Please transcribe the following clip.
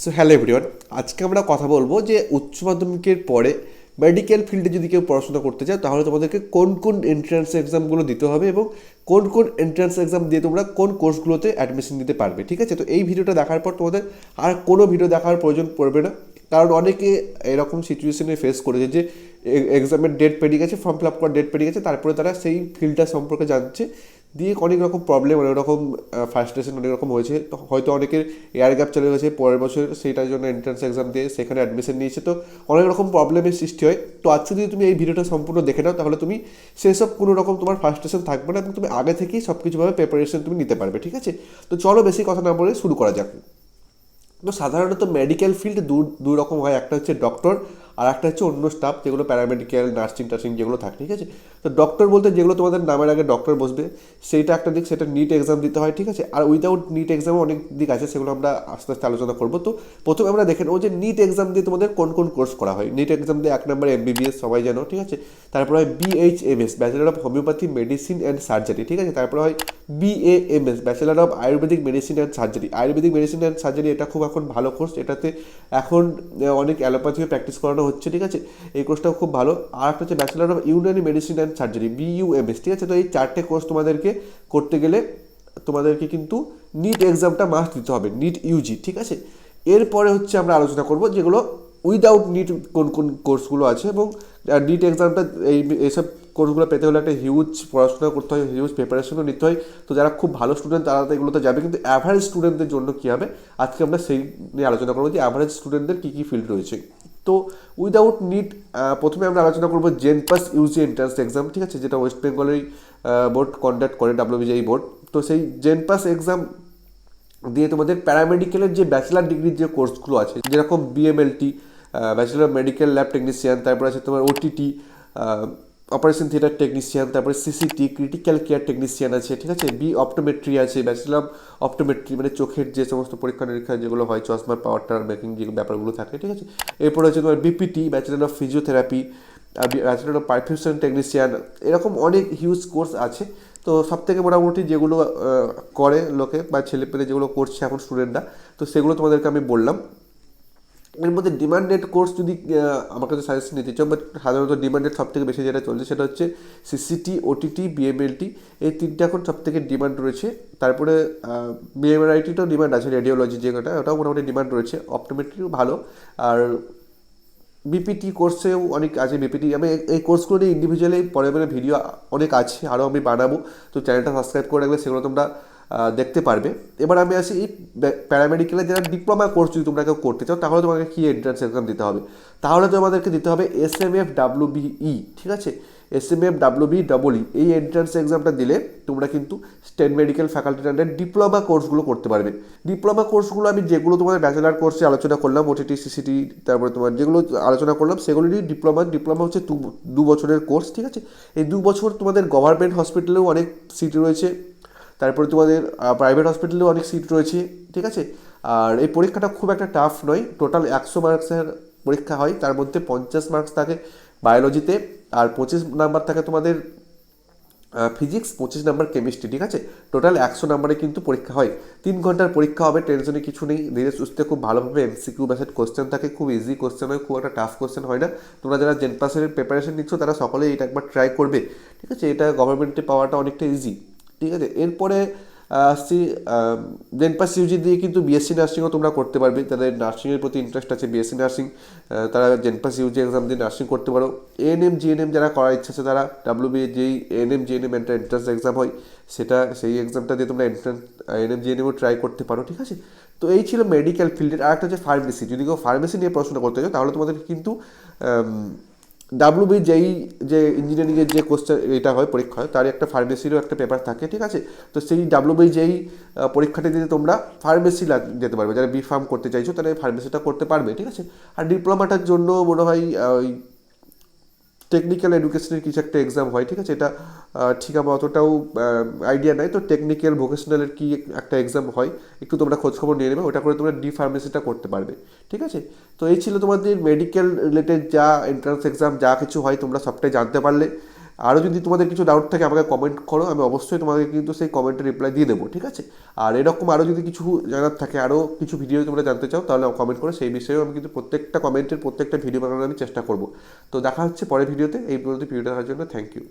So hello everyone আজকে আমরা কথা বলব যে উচ্চ মাধ্যমিকের পরে মেডিকেল ফিল্ডে যদি কেউ পড়াশোনা করতে চায়, তাহলে তোমাদেরকে কোন কোন এন্ট্রান্স এক্সামগুলো দিতে হবে এবং কোন কোন এন্ট্রান্স এক্সাম দিয়ে তোমরা কোন কোর্সগুলোতে অ্যাডমিশন দিতে পারবে, ঠিক আছে? তো এই ভিডিওটা দেখার পর তোমাদের আর কোনো ভিডিও দেখার প্রয়োজন পড়বে না। কারণ অনেকে এরকম সিচুয়েশনে ফেস করেছে যে এক্সামের ডেট পেরিয়ে গেছে ফর্ম ফিল আপ করার ডেট পেরিয়ে গেছে, তারপরে তারা সেই ফিল্ডটা সম্পর্কে জানছে। দিয়ে অনেক রকম প্রবলেম অনেক রকম ফার্স্ট্রেশন অনেক রকম হয়েছে। হয়তো অনেকের এয়ার গ্যাপ চলে গেছে পরের বছর, সেইটার জন্য এন্ট্রান্স এক্সাম দিয়ে সেখানে অ্যাডমিশন নিয়েছে। তো অনেক রকম প্রবলেমের সৃষ্টি হয়। তো আজকে যদি তুমি এই ভিডিওটা সম্পূর্ণ দেখে নাও, তাহলে তুমি সেসব কোনো রকম তোমার ফার্স্ট্রেশন থাকবে না এবং তুমি আগে থেকেই সব কিছুভাবে প্রিপারেশন তুমি নিতে পারবে, ঠিক আছে? তো চলো বেশি কথা না বলে শুরু করা যাক। তো সাধারণত মেডিকেল ফিল্ড দু দুই রকম হয়। একটা হচ্ছে ডক্টর আর একটা হচ্ছে অন্য স্টাফ যেগুলো প্যারামেডিক্যাল নার্সিং টার্সিং যেগুলো থাকে, ঠিক আছে? তো ডক্টর বলতে যেগুলো তোমাদের নামের আগে ডক্টর বসবে, সেইটা একটা দিক, সেটা নিট এক্সাম দিতে হয়, ঠিক আছে? আর উইদাউট নিট এক্সামও অনেক দিক আছে, সেগুলো আমরা আস্তে আস্তে আলোচনা করব। তো প্রথমে আমরা দেখে নেব যে নিট এক্সাম দিয়ে তোমাদের কোন কোন কোর্স করা হয়? নিট এক্সাম দিয়ে এক নম্বর এমবিবিএস সবাই জানো, ঠিক আছে? তারপরে হয় BHMS bachelor of homeopathy medicine and surgery ঠিক আছে? তারপরে হয় BAMS bachelor of Ayurvedic medicine and surgery Ayurvedic medicine and surgery এটা খুব এখন ভালো কোর্স এটাতে এখন অনেক অ্যালোপ্যাথিও প্র্যাকটিস করানো হচ্ছে, ঠিক আছে? এই কোর্সটাও খুব ভালো। আর একটা হচ্ছে bachelor of Unani medicine and surgery BUMS ঠিক আছে? তো এই চারটে কোর্স তোমাদেরকে করতে গেলে তোমাদেরকে কিন্তু নিট এক্সামটা মাস্ট দিতে হবে নিট ইউজি ঠিক আছে? এরপরে হচ্ছে আমরা আলোচনা করব যেগুলো উইদাউট নিট কোন কোন কোর্সগুলো আছে এবং নিট এক্সামটা এই এইসব কোর্সগুলো পেতে হলে একটা হিউজ পড়াশোনা করতে হয় হিউজ প্রিপারেশনও নিতে হয়। তো যারা খুব ভালো স্টুডেন্ট তারা তো এগুলোতে যাবে। কিন্তু অ্যাভারেজ স্টুডেন্টদের জন্য কী হবে? আজকে আমরা সেই নিয়ে আলোচনা করব যে অ্যাভারেজ স্টুডেন্টদের কী কী ফিল্ড রয়েছে। তো উইদাউট নিট প্রথমে আমরা আলোচনা করব জেনপাস ইউজি এন্ট্রান্স এক্সাম ঠিক আছে? যেটা ওয়েস্ট বেঙ্গলের বোর্ড কন্ডাক্ট করে ডাব্লিউবিজেই বোর্ড তো সেই জেনপাস এক্সাম দিয়ে তোমাদের প্যারামেডিক্যালের যে ব্যাচেলার ডিগ্রির যে কোর্সগুলো আছে, যেরকম BMLT bachelor medical lab technician তারপর আছে তোমার ওটিটি অপারেশন থিয়েটার টেকনিশিয়ান তারপরে সিসিটি ক্রিটিক্যাল কেয়ার টেকনিশিয়ান আছে, ঠিক আছে? বি অপটোমেট্রি আছে ব্যাচেলার অপটোমেট্রি মানে চোখের যে সমস্ত পরীক্ষা নিরীক্ষা যেগুলো হয়, চশমার পাওয়ার টাওয়ার মেকিং যে ব্যাপারগুলো থাকে, ঠিক আছে? এরপরে হচ্ছে তোমার BPT bachelor of physiotherapy bachelor of perfusion technician এরকম অনেক হিউজ কোর্স আছে। তো সব থেকে মোটামুটি যেগুলো করে লোকে বা ছেলেপেলে যেগুলো করছে এখন স্টুডেন্টরা তো সেগুলো তোমাদেরকে আমি বললাম। এর মধ্যে ডিমান্ডেড কোর্স যদি আমার কাছে সাজেশন নিতে চাও বাট সাধারণত ডিমান্ডেড সব থেকে বেশি যেটা চলছে সেটা হচ্ছে সিসিটি ওটিটি বিএমএলটি এই তিনটে এখন সব থেকে ডিমান্ড রয়েছে। তারপরে বিএমআরআইটিটাও ডিমান্ড আছে রেডিওলজি যেটা ওটাও মোটামুটি ডিমান্ড রয়েছে। অপটোমেট্রিও ভালো, আর বিপিটি কোর্সেও অনেক আছে বিপিটি আমি এই- কোর্সগুলো নিয়ে ইন্ডিভিজুয়ালি পরে পরে ভিডিও অনেক আছে আরও আমি বানাবো। তো চ্যানেলটা সাবস্ক্রাইব করে রাখলে সেগুলো তোমরা দেখতে পারবে। এবার আমি আসি এই প্যারামেডিক্যালের যারা ডিপ্লোমা কোর্স যদি তোমরা কেউ করতে চাও, তাহলে তোমাকে কী এন্ট্রান্স এক্সাম দিতে হবে? তাহলে তোমাদেরকে দিতে হবে S M F W BE ঠিক আছে? S M F W B double E এই এন্ট্রান্স এক্সামটা দিলে তোমরা কিন্তু state medical faculty under diploma কোর্সগুলো করতে পারবে। ডিপ্লোমা কোর্সগুলো আমি যেগুলো তোমাদের ব্যাচেলার কোর্সে আলোচনা করলাম ওটিটি সিসিটি তারপরে তোমার যেগুলো আলোচনা করলাম সেগুলোরই ডিপ্লোমা ডিপ্লোমা হচ্ছে দু বছরের কোর্স ঠিক আছে? এই দু বছর তোমাদের গভর্নমেন্ট হসপিটালেও অনেক সিট রয়েছে। তারপরে তোমাদের প্রাইভেট হসপিটালেও অনেক সিট রয়েছে, ঠিক আছে? আর এই পরীক্ষাটা খুব একটা টাফ নয়। টোটাল একশো মার্কসের পরীক্ষা হয়, তার মধ্যে পঞ্চাশ মার্কস থাকে বায়োলজিতে আর পঁচিশ নাম্বার থাকে তোমাদের ফিজিক্স পঁচিশ নাম্বার কেমিস্ট্রি ঠিক আছে? টোটাল একশো নাম্বারে কিন্তু পরীক্ষা হয়। তিন ঘণ্টার পরীক্ষা হবে টেনশনে কিছু নেই। ধীরে সুস্থে খুব ভালোভাবে এমসিকিউ বেসেড কোশ্চেন থাকে, খুব ইজি কোশ্চেন হয়, খুব একটা টাফ কোশ্চেন হয় না। তোমরা যারা জেন পাসের প্রিপারেশন নিচ্ছ, তারা সকলেই এটা একবার ট্রাই করবে, ঠিক আছে? এটা গভর্নমেন্টে পাওয়াটা অনেকটা ইজি ঠিক আছে? এরপরে আসছি জেন পাস ইউজি দিয়ে কিন্তু বিএসসি নার্সিংও তোমরা করতে পারবে। যাদের নার্সিংয়ের প্রতি ইন্টারেস্ট আছে বিএসসি নার্সিং তারা জেন পাস ইউজি এক্সাম দিয়ে নার্সিং করতে পারো। এএনএম জিএনএম যারা করার ইচ্ছা আছে, তারা ডাব্লিউ বি যেই এএনএম জিএনএম একটা এন্ট্রান্স এক্সাম হয়। সেটা, সেই এক্সামটা দিয়ে তোমরা এন্ট্রান্স এএনএম জিএনএমও ট্রাই করতে পারো, ঠিক আছে? তো এই ছিল মেডিকেল ফিল্ডের আর একটা হচ্ছে ফার্মেসি যদি কেউ ফার্মেসি নিয়ে পড়াশোনা করতে চাও, তাহলে তোমাদের কিন্তু ডাব্লিউ বি যেই যে ইঞ্জিনিয়ারিংয়ের যে কোশ্চেন এটা হয় পরীক্ষা হয় তার একটা ফার্মেসিরও একটা পেপার থাকে, ঠিক আছে? তো সেই ডাব্লুবি যেই পরীক্ষাটা দিতে তোমরা ফার্মেসি যেতে পারবে। যারা বি ফার্ম করতে চাইছো তাহলে ফার্মেসিটা করতে পারবে, ঠিক আছে? আর ডিপ্লোমাটার জন্য মনে হয় ওই টেকনিক্যাল এডুকেশনের কিছু একটা এক্সাম হয়, ঠিক আছে? এটা ঠিক আমার অতটাও আইডিয়া নাই। তো টেকনিক্যাল ভোকেশনালের কী একটা এক্সাম হয়, একটু তোমরা খোঁজখবর নিয়ে নেবে। ওটা করে তোমরা ডি ফার্মেসিটা করতে পারবে, ঠিক আছে? তো এই ছিল তোমাদের মেডিকেল রিলেটেড যা এন্ট্রান্স এক্সাম যা কিছু হয়, তোমরা সবটাই জানতে পারলে। আরও যদি তোমাদের কিছু ডাউট থাকে, আমাকে কমেন্ট করো, আমি অবশ্যই তোমাকে কিন্তু সেই কমেন্টে রিপ্লাই দিয়ে দেবো, ঠিক আছে? আর এরকম আরও যদি কিছু জানার থাকে, আরও কিছু ভিডিও তোমরা জানতে চাও, তাহলে কমেন্ট করো, সেই বিষয়েও আমি কিন্তু প্রত্যেকটা কমেন্টের প্রত্যেকটা ভিডিও বানানোর আমি চেষ্টা করব। তো দেখা হচ্ছে পরের ভিডিওতে এই পর্যন্ত ভিডিও দেখার জন্য থ্যাংক ইউ